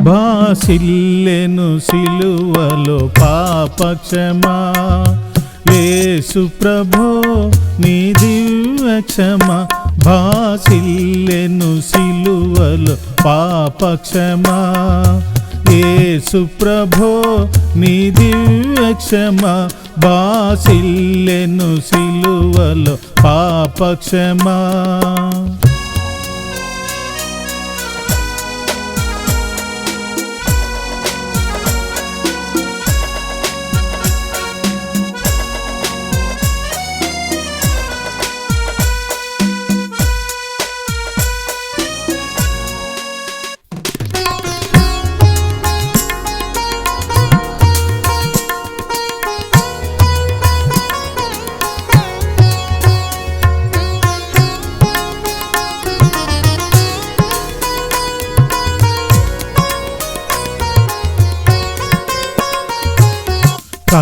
బాసిల్లెను సిలువలో పాపక్షమా. యేసు ప్రభో నీ దివ్య క్షమ భాసిల్లెను సిలువలో పాపక్షమా. యేసు ప్రభో నీ దివ్య క్షమ బాసిల్లెను సిలువలో పాపక్షమా.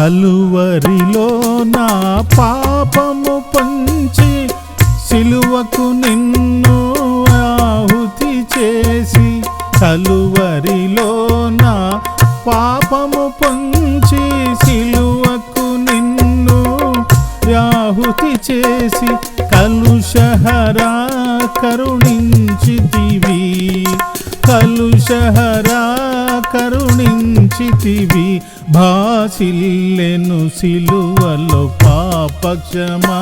కలువరిలో నా పాపము పంచి సిలువకు నిన్ను ఆహుతి చేసి కలువరిలో నా పాపము పంచి సిలువకు నిన్ను ఆహుతి చేసి కలుషహరా కరుణించితివి కలుషహరా కరుణించితివి భాసిల్లెను సిలువలో పాపక్షమా.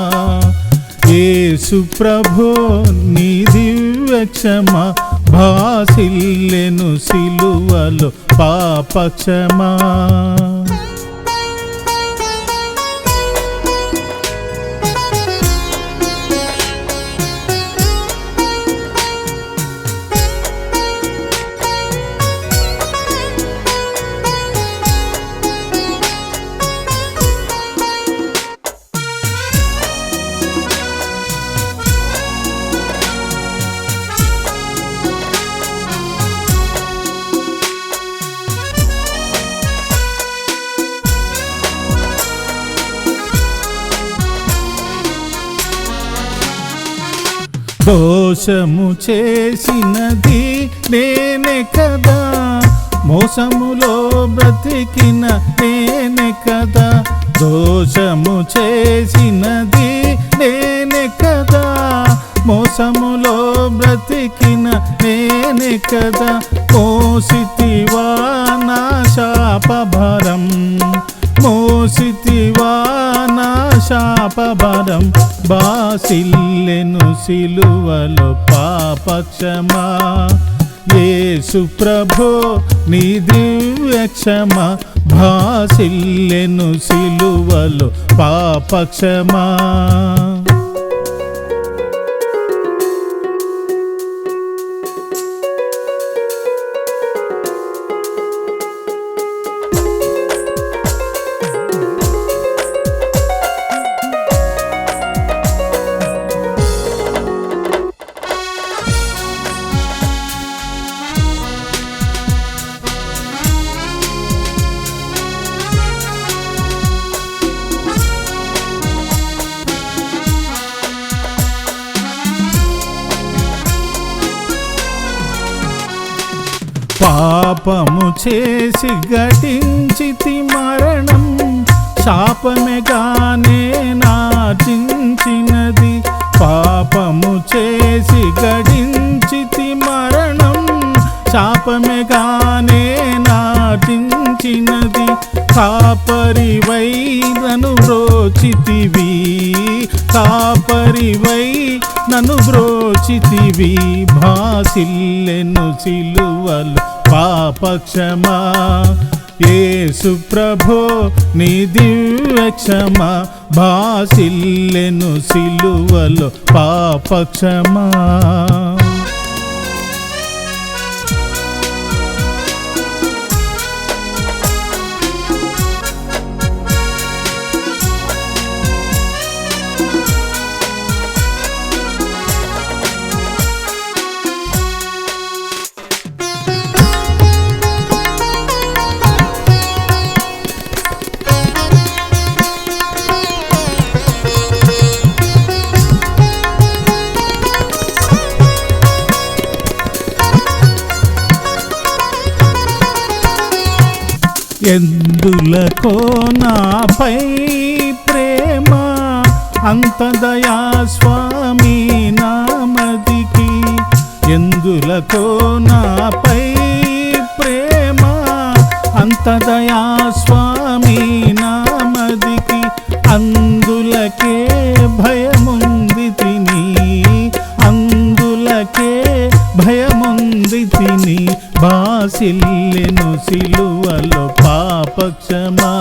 యేసు ప్రభో నీ దివ్య క్షమ భాసిల్లెను సిలువలో పాపక్షమా. దోషము చేసినది నేనే కదా. మోసములో బ్రతికిన నేనే కదా. దోషము చేసినది నేనే కదా. మోసములో బ్రతికిన నేనే కదా. మోసితివా నా శాపభరం మోసితివా నా శాపభరం బాసిల్లెను సిలువలు పాపక్షమా. యేసు ప్రభో నీ దివ్య క్షమ భాసిల్లెను సిలువలు పాపక్షమా. పాపము చేసి గటించితి మరణం. శాపమెగానే నాచించినది పాపము చేసి గడించితి మరణం. శాపమెగానే నాటించినది. కాపరివై నన్ను బ్రోచితివి. కాపరివై నను బ్రోచితివి. భాసిల్లెను సిలువలు పాపక్షమా యేసు ప్రభో నీ దివ్యక్షమా భాసిల్లెను సిలువలు పాపక్షమా. ఎందులకో నాపై ప్రేమ? అంత దయా స్వామి నామదికి. ఎందులకో నా భయముంది తిని బాసిల్లెను సిలువలో పాపక్షమా.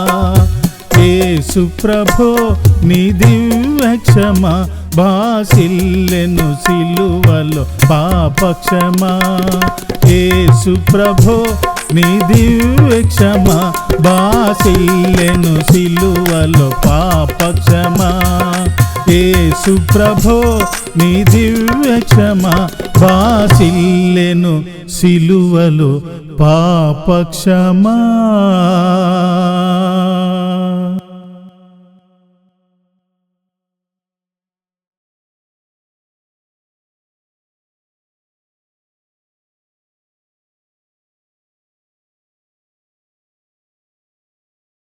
యేసు ప్రభో నీ దివ్య క్షమ. బాసిల్లెను సిలువలో పాపక్షమా. యేసు ప్రభో నీ దివ్య క్షమ. బాసిల్లెను సిలువలో పాపక్షమా. యేసు ప్రభో నీ దివ్య క్షమ సిలువలు పాపక్షమా.